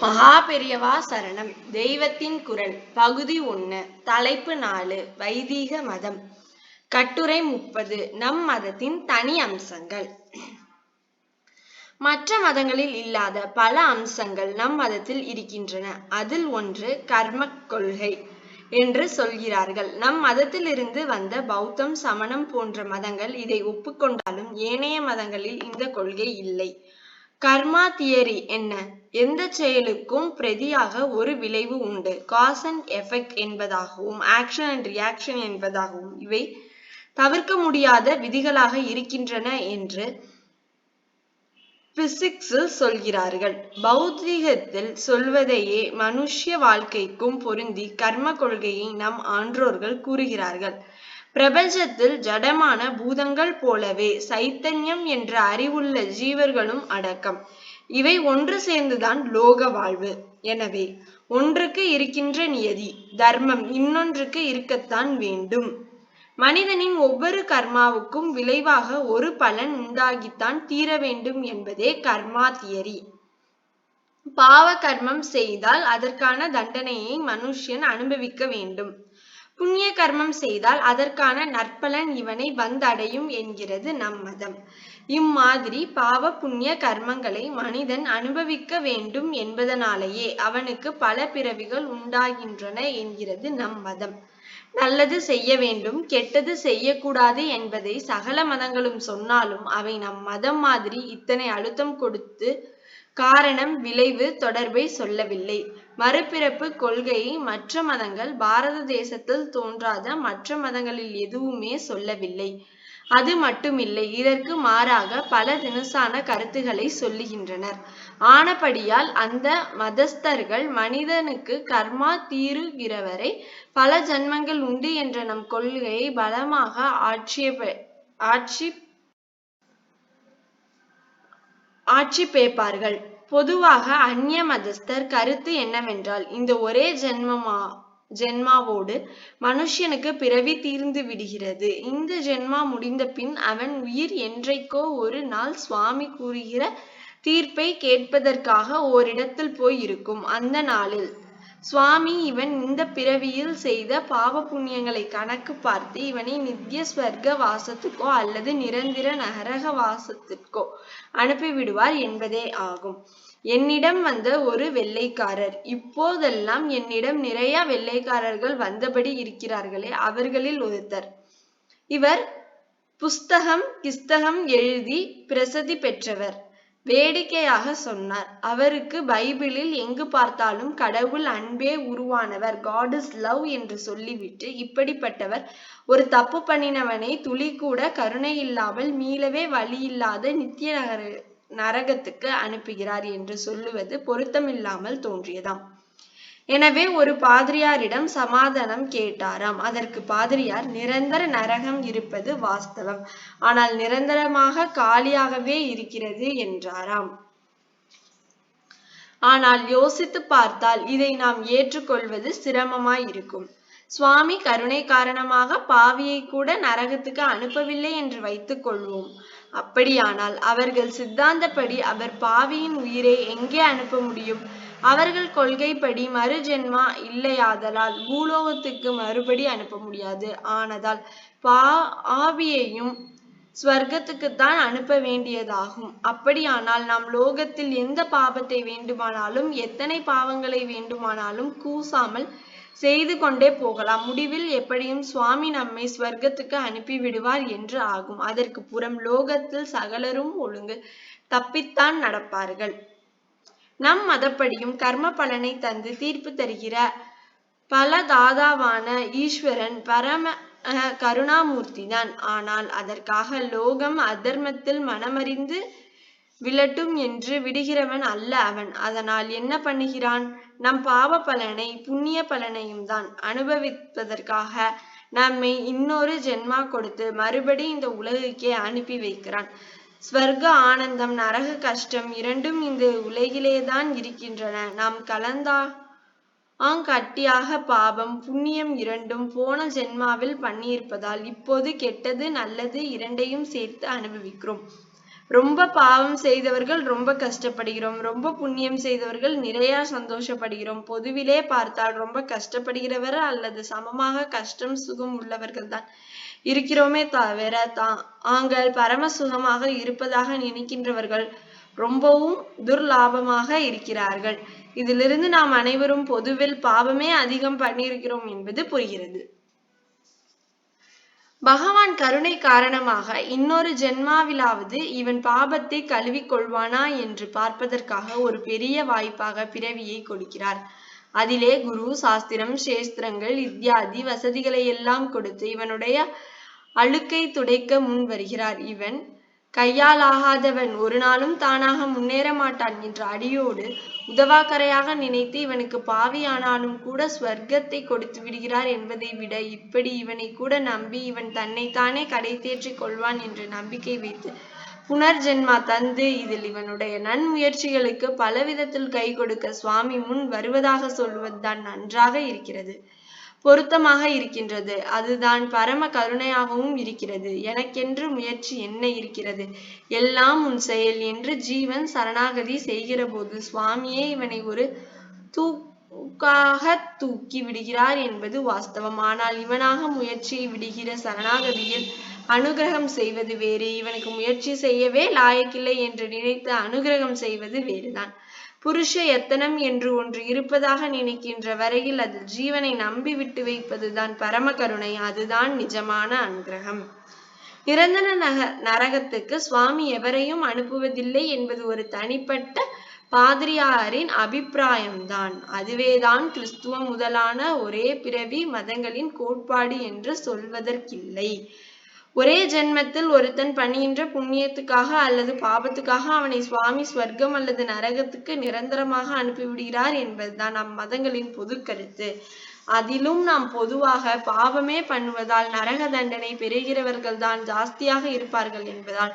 மகா பெரியவா சரணம். தெய்வத்தின் குரல். பகுதி ஒண்ணு தலைப்பு நாலு. வைதீக மதம். கட்டுரை முப்பது. நம் மதத்தின் தனி அம்சங்கள். மற்ற மதங்களில் இல்லாத பல அம்சங்கள் நம் மதத்தில் இருக்கின்றன. அதில் ஒன்று கர்ம கொள்கை என்று சொல்கிறார்கள். நம் மதத்திலிருந்து வந்த பௌத்தம் சமணம் போன்ற மதங்கள் இதை ஒப்புக்கொண்டாலும் ஏனைய மதங்களில் இந்த கொள்கை இல்லை. கர்மா தியரி என்ன? எந்த செயலுக்கும் பிரதியாக ஒரு விளைவு உண்டு. காஸ் அண்ட் எஃபெக்ட் என்பதாகவும் ஆக்ஷன் அண்ட் ரியாக்ஷன் என்பதாகவும் இவை தவிர்க்க முடியாத விதிகளாக இருக்கின்றன என்று பிசிக்ஸில் சொல்கிறார்கள். பௌத்திகத்தில் சொல்வதையே மனுஷ்ய வாழ்க்கைக்கும் பொருந்தி கர்ம கொள்கையை நம் ஆன்றோர்கள் கூறுகிறார்கள். பிரபஞ்சத்தில் ஜடமான பூதங்கள் போலவே சைத்தன்யம் என்ற அறிவுள்ள ஜீவர்களும் அடக்கம். இவை ஒன்று சேர்ந்துதான் லோக வாழ்வு. எனவே ஒன்றுக்கு இருக்கின்ற நியதி தர்மம் இன்னொன்றுக்கு இருக்கத்தான் வேண்டும். மனிதனின் ஒவ்வொரு கர்மாவுக்கும் விளைவாக ஒரு பலன் உண்டாகித்தான் தீர வேண்டும் என்பதே கர்மா தியரி. பாவ கர்மம் செய்தால் அதற்கான தண்டனையை மனுஷன் அனுபவிக்க வேண்டும். புண்ணிய கர்மம் செய்தால் அதற்கான நற்பலன் இவனை வந்தடையும் என்கிறது நம் மதம். இம்மாதிரி பாவ புண்ணிய கர்மங்களை மனிதன் அனுபவிக்க வேண்டும் என்பதனாலேயே அவனுக்கு பல பிறவிகள் உண்டாகின்றன என்கிறது நம் மதம். நல்லது செய்ய வேண்டும் கெட்டது செய்யக்கூடாது என்பதை சகல மதங்களும் சொன்னாலும் அவை நம் மதம் மாதிரி இத்தனை அழுத்தம் கொடுத்து காரணம் விளைவு தொடர்பை சொல்லவில்லை. மறுபிறப்பு கொள்கையை மற்ற மதங்கள் பாரத தேசத்தில் தோன்றாத மற்ற மதங்களில் எதுவுமே சொல்லவில்லை. அது மட்டுமில்லை இதற்கு மாறாக பல தினசான கருத்துக்களை சொல்லுகின்றனர். ஆனபடியால் அந்த மதஸ்தர்கள் மனிதனுக்கு கர்மா தீருகிறவரை பல ஜன்மங்கள் உண்டு என்ற நம் கொள்கையை பலமாக ஆட்சியப ஆட்சி ஆட்சி பேப்பார்கள் பொதுவாக அந்நிய மதஸ்தர் கருத்து என்னவென்றால் இந்த ஒரே ஜென்மமா ஜென்மாவோடு மனுஷனுக்கு பிறவி தீர்ந்து விடுகிறது. இந்த ஜென்மா முடிந்த பின் அவன் உயிர் என்றைக்கோ ஒரு நாள் சுவாமி கூறுகிற தீர்ப்பை கேட்பதற்காக ஓரிடத்தில் போய் இருக்கும். அந்த நாளில் சுவாமி இவன் இந்த பிறவியில் செய்த பாவ புண்ணியங்களை கணக்கு பார்த்து இவனை நித்திய ஸ்வர்க்க வாசத்துக்கோ அல்லது நிரந்தர நரக வாசத்திற்கோ அனுப்பிவிடுவார் என்பதே ஆகும். என்னிடம் வந்த ஒரு வெள்ளைக்காரர். இப்போதெல்லாம் என்னிடம் நிறைய வெள்ளைக்காரர்கள் வந்தபடி இருக்கிறார்களே அவர்களில் ஒருத்தர். இவர் புஸ்தகம் கிஸ்தகம் எழுதி பிரசதி பெற்றவர். வேடிக்கையாக சொன்னார். அவருக்கு பைபிளில் எங்கு பார்த்தாலும் கடவுள் அன்பே உருவானவர் காட் இஸ் லவ் என்று சொல்லிவிட்டு இப்படிப்பட்டவர். ஒரு தப்பு பண்ணினவனை துளி கூட கருணை இல்லாமல் மீளவே வழி இல்லாத நித்திய நகர நரகத்துக்கு அனுப்புகிறார் என்று சொல்லுவது பொருத்தமில்லாமல் தோன்றியதாம். எனவே ஒரு பாதிரியாரிடம் சமாதானம் கேட்டாராம். அதற்கு பாதிரியார் நிரந்தர நரகம் இருப்பது வாஸ்தவம். ஆனால் நிரந்தரமாக காலியாகவே இருக்கிறது என்றாராம். ஆனால் யோசித்து பார்த்தால் இதை நாம் ஏற்றுக்கொள்வது சிரமமாயிருக்கும். சுவாமி கருணை காரணமாக பாவியை கூட நரகத்துக்கு அனுப்பவில்லை என்று வைத்துக் கொள்வோம். அப்படியானால் அவர்கள் சித்தாந்தப்படி அவர் பாவியின் உயிரை எங்கே அனுப்ப முடியும்? அவர்கள் கொள்கைப்படி மறுஜென்மா இல்லையாதலால் பூலோகத்துக்கு மறுபடி அனுப்ப முடியாது. ஆனதால் பா ஆவியையும் ஸ்வர்க்கத்துக்குத்தான் அனுப்ப வேண்டியதாகும். அப்படியானால் நாம் லோகத்தில் எந்த பாவத்தை வேண்டுமானாலும் எத்தனை பாவங்களை வேண்டுமானாலும் கூசாமல் செய்து கொண்டே போகலாம். முடிவில் எப்படியும் சுவாமி நம்மை ஸ்வர்க்கத்துக்கு அனுப்பி விடுவார் என்று ஆகும். அதற்கு புறம் லோகத்தில் சகலரும் ஒழுங்கு தப்பித்தான் நடப்பார்கள். நம் மதப்படியும் கர்ம பலனை தந்து தீர்ப்பு தருகிற பல தாதாவான ஈஸ்வரன் பரம கருணாமூர்த்தி தான். ஆனால் அதற்காக லோகம் அதர்மத்தில் மனமறிந்து விழட்டும் என்று விடுகிறவன் அல்ல அவன். அதனால் என்ன பண்ணுகிறான்? நம் பாவ பலனை புண்ணிய பலனையும் தான் அனுபவிப்பதற்காக நம்மை இன்னொரு ஜென்மா கொடுத்து மறுபடி இந்த உலகுக்கே அனுப்பி வைக்கிறான். ஸ்வர்க ஆனந்தம் நரக கஷ்டம் இரண்டும் இந்த உலகிலேதான் இருக்கின்றன. நாம் கலந்தா ஆங்கட்டியாக பாவம் புண்ணியம் இரண்டும் போன ஜென்மாவில் பண்ணியிருப்பதால் இப்போது கெட்டது நல்லது இரண்டையும் சேர்த்து அனுபவிக்கிறோம். ரொம்ப பாவம் செய்தவர்கள் ரொம்ப கஷ்டப்படுகிறோம். ரொம்ப புண்ணியம் செய்தவர்கள் நிறைய சந்தோஷப்படுகிறோம். பொதுவிலே பார்த்தால் ரொம்ப கஷ்டப்படுகிறவர் அல்லது சமமாக கஷ்டம் சுகம் உள்ளவர்கள் தான் இருக்கிறோமே தவிர தாங்கள் பரம சுகமாக இருப்பதாக நினைக்கின்றவர்கள் ரொம்பவும் துர்லாபமாக இருக்கிறார்கள். இதிலிருந்து நாம் அனைவரும் பொதுவில் பாவமே அதிகம் பண்ணியிருக்கிறோம் என்பது புரிகிறது. பகவான் கருணை காரணமாக இன்னொரு ஜென்மாவிலாவது இவன் பாபத்தை கழுவிக் கொள்வானா என்று பார்ப்பதற்காக ஒரு பெரிய வாய்ப்பாக பிறவியை கொடுக்கிறார். அதிலே குரு சாஸ்திரம் சேஸ்திரங்கள் இத்தியாதி வசதிகளை எல்லாம் கொடுத்து இவனுடைய அழுக்கை துடைக்க முன் வருகிறார். இவன் கையால் ஆகாதவன் ஒரு நாளும் தானாக முன்னேற மாட்டான் என்ற அடியோடு உதவாக்கரையாக நினைத்து இவனுக்கு பாவியானாலும் கூட ஸ்வர்க்கத்தை கொடுத்து விடுகிறார் என்பதை விட இப்படி இவனை கூட நம்பி இவன் தன்னைத்தானே கடை தேற்றிக் கொள்வான் என்று நம்பிக்கை வைத்து புனர்ஜென்மா தந்து இதில் இவனுடைய நன்முயற்சிகளுக்கு பலவிதத்தில் கை கொடுக்க சுவாமி முன் வருவதாக சொல்வதுதான் நன்றாக இருக்கிறது. பொருத்தமாக இருக்கின்றது. அதுதான் பரம கருணையாகவும் இருக்கிறது. எனக்கென்று முயற்சி என்ன இருக்கிறது? எல்லாம் உன் செயல் என்று ஜீவன் சரணாகதி செய்கிற போது சுவாமியே இவனை ஒரு தூக்காக தூக்கி விடுகிறார் என்பது வாஸ்தவம். ஆனால் இவனாக முயற்சியை விடுகிற சரணாகதியில் அனுகிரகம் செய்வது வேறு. இவனுக்கு முயற்சி செய்யவே லாயக்கில்லை என்று நினைத்து அனுகிரகம் செய்வது வேறுதான். புருஷ எத்தனம் என்று ஒன்று இருப்பதாக நினைக்கின்ற வரையில் அதில் ஜீவனை நம்பி விட்டு வைப்பதுதான் பரம கருணை அதுதான் நிஜமான அனுகிரகம். நிரந்தர நக நரகத்துக்கு சுவாமி எவரையும் அனுப்புவதில்லை என்பது ஒரு தனிப்பட்ட பாதிரியாரின் அபிப்பிராயம்தான். அதுவேதான் கிறிஸ்துவம் முதலான ஒரே பிறவி மதங்களின் கோட்பாடு என்று சொல்வதற்கில்லை. ஒரே ஜென்மத்தில் ஒருத்தன் பண்ணுகின்ற புண்ணியத்துக்காக அல்லது பாபத்துக்காக அவனை சுவாமி ஸ்வர்க்கம் அல்லது நரகத்துக்கு நிரந்தரமாக அனுப்பிவிடுகிறார் என்பதுதான் நம் மதங்களின் பொது கருத்து அதிலும் நாம் பொதுவாக பாவமே பண்ணுவதால் நரக தண்டனை பெறுகிறவர்கள் தான் ஜாஸ்தியாக இருப்பார்கள் என்பதால்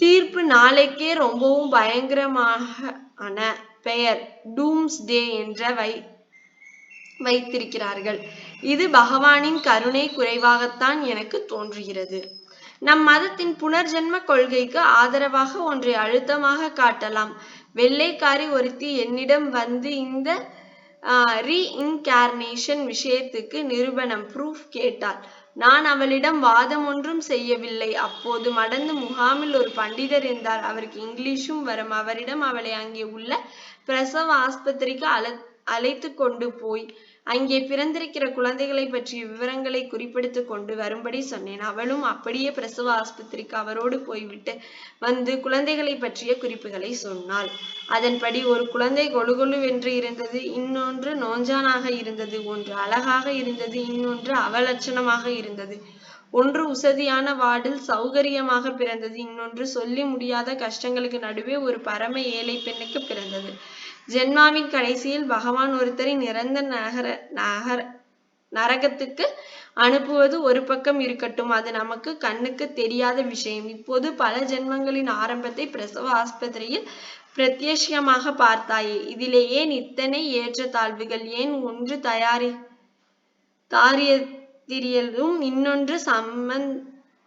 தீர்ப்பு நாளைக்கே ரொம்பவும் பயங்கரமாக ஆன பெயர் டூம்ஸ் டே என்ற வை வைத்திருக்கிறார்கள். இது பகவானின் கருணை குறைவாகத்தான் எனக்கு தோன்றுகிறது. நம் மதத்தின் புனர்ஜென்ம கொள்கைக்கு ஆதரவாக ஒன்றை அழுத்தமாக காட்டலாம். வெள்ளைக்காரி ஒருத்தி என்னிடம் வந்து இந்த ரீஇன்கார்னேஷன் விஷயத்துக்கு நிரூபணம் ப்ரூஃப் கேட்டாள். நான் அவளிடம் வாதம் ஒன்றும் செய்யவில்லை. அப்போது மடந்து முகாமில் ஒரு பண்டிதர் இருந்தார். அவருக்கு இங்கிலீஷும் வரும். அவரிடம் அவளை அங்கே உள்ள பிரசவ ஆஸ்பத்திரிக்கு அழ அழைத்து கொண்டு போய் அங்கே பிறந்திருக்கிற குழந்தைகளை பற்றிய விவரங்களை குறிப்பெடுத்து கொண்டு வரும்படி சொன்னேன். அவளும் அப்படியே பிரசவ ஆஸ்பத்திரிக்கு அவரோடு போய்விட்டு வந்து குழந்தைகளை பற்றிய குறிப்புகளை சொன்னாள். அதன்படி ஒரு குழந்தை கொழுகொழுவென்று இருந்தது இன்னொன்று நோஞ்சானாக இருந்தது ஒன்று அழகாக இருந்தது இன்னொன்று அவலட்சணமாக இருந்தது. ஒன்று உசதியான வார்டில் சௌகரியமாக பிறந்தது இன்னொன்று சொல்லி முடியாத கஷ்டங்களுக்கு நடுவே ஒரு பரம ஏழை பெண்ணுக்கு பிறந்தது. ஜென்மாவின் கடைசியில் பகவான் ஒருத்தரை நிரந்தர நகர நகர நரகத்துக்கு அனுப்புவது ஒரு பக்கம் இருக்கட்டும். அது நமக்கு கண்ணுக்கு தெரியாத விஷயம். இப்போது பல ஜென்மங்களின் ஆரம்பத்தை பிரசவ ஆஸ்பத்திரியில் பிரத்யட்சியமாக பார்த்தாயே இதிலே ஏன் இத்தனை ஏற்றத்தாழ்வுகள் ஏன் ஒன்று தயாரி தாரியத்திரியலும் இன்னொன்று சம்மந்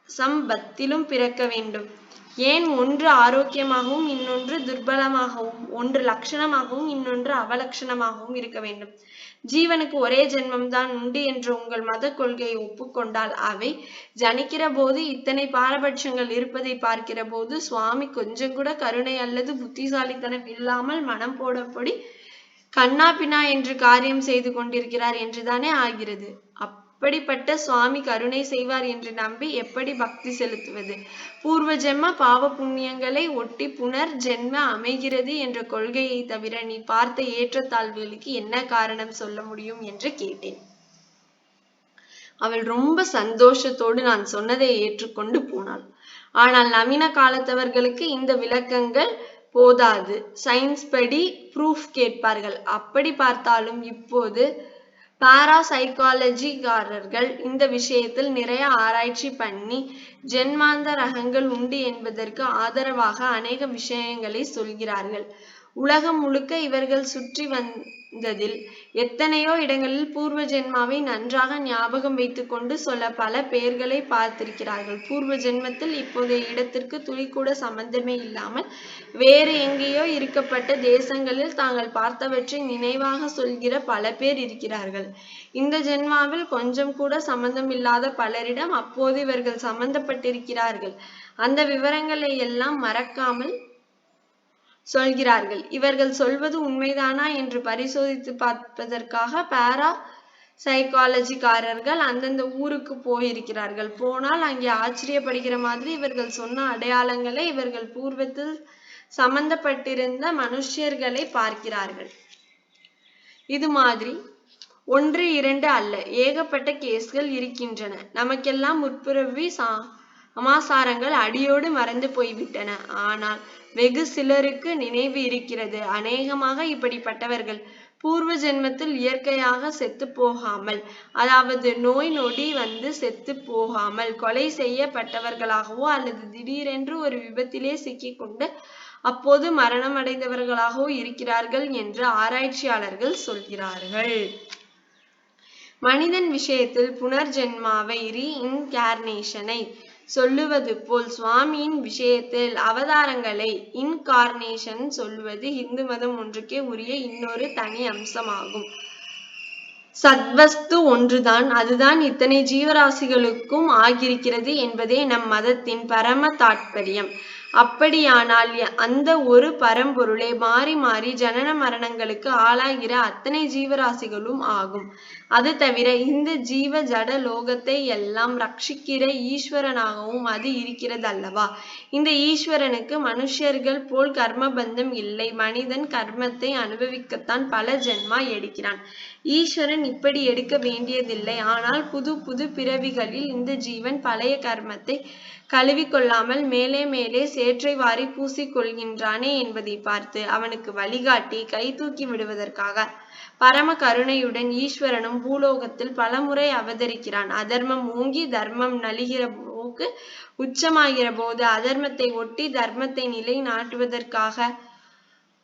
சம்பத்திலும் பிறக்க வேண்டும்? ஏன் ஒன்று ஆரோக்கியமாகவும் இன்னொன்று துர்பலமாகவும்? ஒன்று லட்சணமாகவும் இன்னொன்று அவலட்சணமாகவும் இருக்க வேண்டும். ஜீவனுக்கு ஒரே ஜென்மம்தான் உண்டு என்ற உங்கள் மத கொள்கையை ஒப்புக்கொண்டால் அவை ஜனிக்கிற போது இத்தனை பாரபட்சங்கள் இருப்பதை பார்க்கிற போது சுவாமி கொஞ்சம் கூட கருணை அல்லது புத்திசாலித்தனம் இல்லாமல் மனம் போடப்படி கண்ணா பின்னா என்று காரியம் செய்து கொண்டிருக்கிறார் என்றுதானே ஆகிறது. அப் அப்படிப்பட்ட சுவாமி கருணை செய்வார் என்று நம்பி எப்படி பக்தி செலுத்துவது? பூர்வ ஜென்ம பாவ புண்ணியங்களை ஒட்டி புனர் ஜென்ம அமைகிறது என்ற கொள்கையை தவிர நீ பார்த்த ஏற்றத்தாழ்வுகளுக்கு என்ன காரணம் சொல்ல முடியும் என்று கேட்டேன். அவள் ரொம்ப சந்தோஷத்தோடு நான் சொன்னதை ஏற்றுக்கொண்டு போனாள். ஆனால் நவீன காலத்தவர்களுக்கு இந்த விளக்கங்கள் போதாது. சயின்ஸ் படி ப்ரூஃப் கேட்பார்கள். அப்படி பார்த்தாலும் இப்போது பாராசைக்காலஜிக்காரர்கள் இந்த விஷயத்தில் நிறைய ஆராய்ச்சி பண்ணி ஜென்மாந்த ரகங்கள் உண்டு என்பதற்கு ஆதரவாக அநேக விஷயங்களை சொல்கிறார்கள். உலகம் முழுக்க இவர்கள் சுற்றி வந்ததில் எத்தனையோ இடங்களில் பூர்வ ஜென்மாவை நன்றாக ஞாபகம் வைத்துக்கொண்டு சொல்ல பல பேர்களை பார்த்திருக்கிறார்கள். பூர்வ ஜென்மத்தில் இப்போதைய இடத்திற்கு துளிக்கூட சம்பந்தமே இல்லாமல் வேறு எங்கேயோ இருக்கப்பட்ட தேசங்களில் தாங்கள் பார்த்தவற்றை நினைவாக சொல்கிற பல பேர் இருக்கிறார்கள். இந்த ஜென்மாவில் கொஞ்சம் கூட சம்பந்தம் இல்லாத பலரிடம் அப்போது இவர்கள் சம்பந்தப்பட்டிருக்கிறார்கள். அந்த விவரங்களை எல்லாம் மறக்காமல் சொல்கிறார்கள். இவர்கள் சொல்வது உண்மைதானா என்று பரிசோதித்து பார்ப்பதற்காக பாரா சைக்காலஜிக்காரர்கள் அந்தந்த ஊருக்கு போயிருக்கிறார்கள். போனால் அங்கே ஆச்சரியப்படுகிற மாதிரி இவர்கள் சொன்ன அடையாளங்களை இவர்கள் பூர்வத்தில் சம்பந்தப்பட்டிருந்த மனுஷியர்களை பார்க்கிறார்கள். இது மாதிரி ஒன்று இரண்டு அல்ல. ஏகப்பட்ட கேஸ்கள் இருக்கின்றன. நமக்கெல்லாம் முற்பிறவி சா சமாசாரங்கள் அடியோடு மறந்து போய்விட்டன. ஆனால் வெகு சிலருக்கு நினைவு இருக்கிறது. அநேகமாக இப்படிப்பட்டவர்கள் பூர்வ ஜென்மத்தில் இயற்கையாக செத்து போகாமல் அதாவது நோய் நொடி வந்து செத்து போகாமல் கொலை செய்யப்பட்டவர்களாகவோ அல்லது திடீரென்று ஒரு விபத்திலே சிக்கிக்கொண்டு அப்போது மரணம் அடைந்தவர்களாகவோ இருக்கிறார்கள் என்று ஆராய்ச்சியாளர்கள் சொல்கிறார்கள். மனிதன் விஷயத்தில் புனர்ஜென்மாவை ரீஇன்கார்னேஷனை சொல்லுவது போல் சுவாமியின் விஷயத்தில் அவதாரங்களை இன்கார்னேஷன் சொல்வது இந்து மதம் ஒன்றுக்கே உரிய இன்னொரு தனி அம்சமாகும். சத்வஸ்து ஒன்றுதான். அதுதான் இத்தனை ஜீவராசிகளுக்கும் ஆகியிருக்கிறது என்பதே நம் மதத்தின் பரம தாற்பயம் அப்படியானால் அந்த ஒரு பரம்பொருளே மாறி மாறி ஜனன மரணங்களுக்கு ஆளாகிற அத்தனை ஜீவராசிகளும் ஆகும். அது தவிர இந்த ஜீவ ஜட லோகத்தை எல்லாம் ரட்சிக்கிற ஈஸ்வரனாகவும் அது இருக்கிறது அல்லவா இந்த ஈஸ்வரனுக்கு மனுஷர்கள் போல் கர்ம பந்தம் இல்லை. மனிதன் கர்மத்தை அனுபவிக்கத்தான் பல ஜென்மா எடுக்கிறான். ஈஸ்வரன் இப்படி எடுக்க வேண்டியதில்லை. ஆனால் புது புது பிறவிகளில் இந்த ஜீவன் பழைய கர்மத்தை கழுவிக்கொள்ளாமல் மேலே மேலே சேற்றை வாரி பூசிக்கொள்கின்றானே என்பதை பார்த்து அவனுக்கு வழிகாட்டி கை தூக்கி விடுவதற்காக பரம கருணையுடன் ஈஸ்வரனும் பூலோகத்தில் பலமுறை அவதரிக்கிறான். அதர்மம் ஓங்கி தர்மம் நலிகிற போக்கு உச்சமாகிற போது அதர்மத்தை ஒட்டி தர்மத்தை நிலை நாட்டுவதற்காக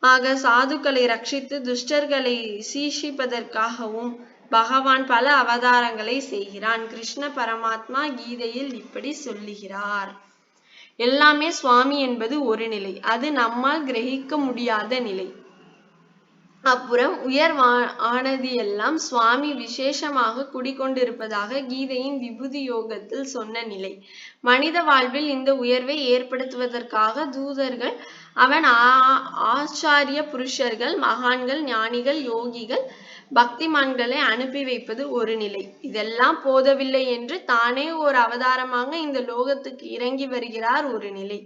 ஆக சாதுக்களை ரட்சித்து துஷ்டர்களை சீஷிப்பதற்காகவும் பகவான் பல அவதாரங்களை செய்கிறான். கிருஷ்ண பரமாத்மா கீதையில் இப்படி சொல்லுகிறார். எல்லாமே சுவாமி என்பது ஒரு நிலை. அது நம்மால் கிரகிக்க முடியாத நிலை. அப்புறம் உயர் ஆனது எல்லாம் சுவாமி விசேஷமாக குடிக்கொண்டிருப்பதாக கீதையின் விபூதி யோகத்தில் சொன்ன நிலை. மனித வாழ்வில் இந்த உயர்வை ஏற்படுத்துவதற்காக தூதர்கள் அவன் ஆச்சாரிய புருஷர்கள் மகான்கள் ஞானிகள் யோகிகள் பக்திமான்களை அனுப்பி வைப்பது ஒரு நிலை. இதெல்லாம் போதவில்லை என்று தானே ஒரு அவதாரமாக இந்த லோகத்துக்கு இறங்கி வருகிறார் ஒரு நிலை.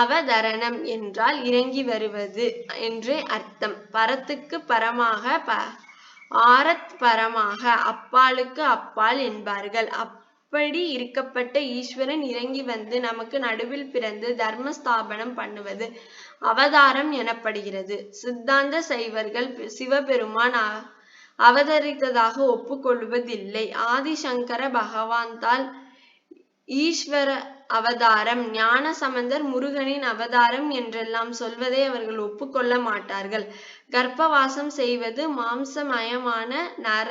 அவதரணம் என்றால் இறங்கி வருவது என்று அர்த்தம். பரத்துக்கு பரமாக ப ஆரத் பரமாக அப்பாலுக்கு அப்பால் என்பார்கள். அப்படி இருக்கப்பட்ட ஈஸ்வரன் இறங்கி வந்து நமக்கு நடுவில் பிறந்து தர்ம ஸ்தாபனம் பண்ணுவது அவதாரம் எனப்படுகிறது. சித்தாந்த சைவர்கள் சிவபெருமான் அவதரித்ததாக ஒப்புக்கொள்வதில்லை. ஆதிசங்கர பகவான் ஈஸ்வர அவதாரம் ஞான சம்பந்தர் முருகனின் அவதாரம் என்றெல்லாம் சொல்வதை அவர்கள் ஒப்புக்கொள்ள மாட்டார்கள். கர்ப்பவாசம் செய்வது மாம்சமயமான நர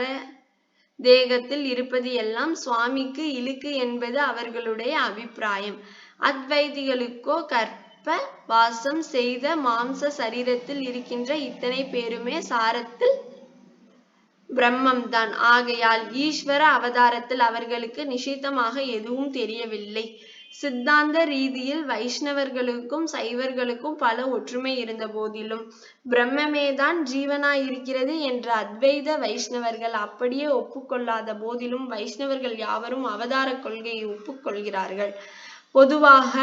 தேகத்தில் இருப்பது எல்லாம் சுவாமிக்கு இழுக்கு என்பது அவர்களுடைய அபிப்பிராயம். அத்வைதிகளுக்கோ கற்ப வாசம் செய்த மாம்ச சரீரத்தில் இருக்கின்ற இத்தனை பேருமே சாரத்தில் பிரம்மம்தான். ஆகையால் ஈஸ்வர அவதாரத்தில் அவர்களுக்கு நிஷித்தமாக எதுவும் தெரியவில்லை. சித்தாந்த ரீதியில் வைஷ்ணவர்களுக்கும் சைவர்களுக்கும் பல ஒற்றுமை இருந்த போதிலும் பிரம்மமேதான் ஜீவனாயிருக்கிறது என்ற அத்வைத வைஷ்ணவர்கள் அப்படியே ஒப்புக்கொள்ளாத போதிலும் வைஷ்ணவர்கள் யாவரும் அவதார கொள்கையை ஒப்புக்கொள்கிறார்கள். பொதுவாக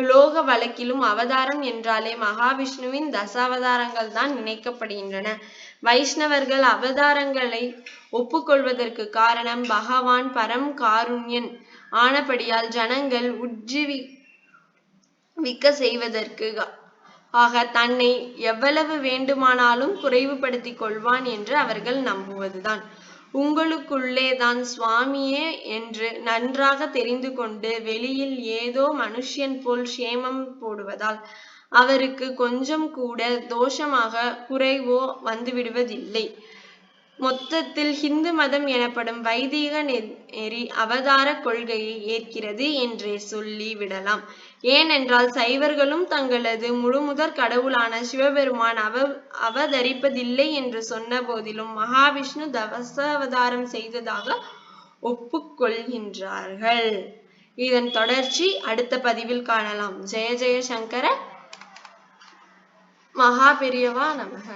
லோக வழக்கிலும் அவதாரம் என்றாலே மகாவிஷ்ணுவின் தசாவதாரங்கள் தான் நினைக்கப்படுகின்றன. வைஷ்ணவர்கள் அவதாரங்களை ஒப்புக்கொள்வதற்கு காரணம் பகவான் பரம் காருண்யன். ஆனபடியால் ஜனங்கள் உஜ்ஜீவி விக்க செய்வதற்கு ஆக தன்னை எவ்வளவு வேண்டுமானாலும் குறைவுபடுத்திக் கொள்வான் என்று அவர்கள் நம்புவதுதான். உங்களுக்குள்ளே தான் சுவாமியே என்று நன்றாக தெரிந்து கொண்டு வெளியில் ஏதோ மனுஷியன் போல் சேமம் போடுவதால் அவருக்கு கொஞ்சம் கூட தோஷமாக குறைவோ வந்துவிடுவதில்லை. மொத்தத்தில் ஹிந்து மதம் எனப்படும் வைதீக நெறி அவதார கொள்கையை ஏற்கிறது என்றே சொல்லி விடலாம். ஏனென்றால் சைவர்களும் தங்களது முழுமுதற் கடவுளான சிவபெருமான் அவ அவதரிப்பதில்லை என்று சொன்ன போதிலும் மகாவிஷ்ணு தவசாவதாரம் செய்ததாக ஒப்புக்கொள்கின்றார்கள். இதன் தொடர்ச்சி அடுத்த பதிவில் காணலாம். ஜெய ஜெய சங்கர மகா பெரியவா நமக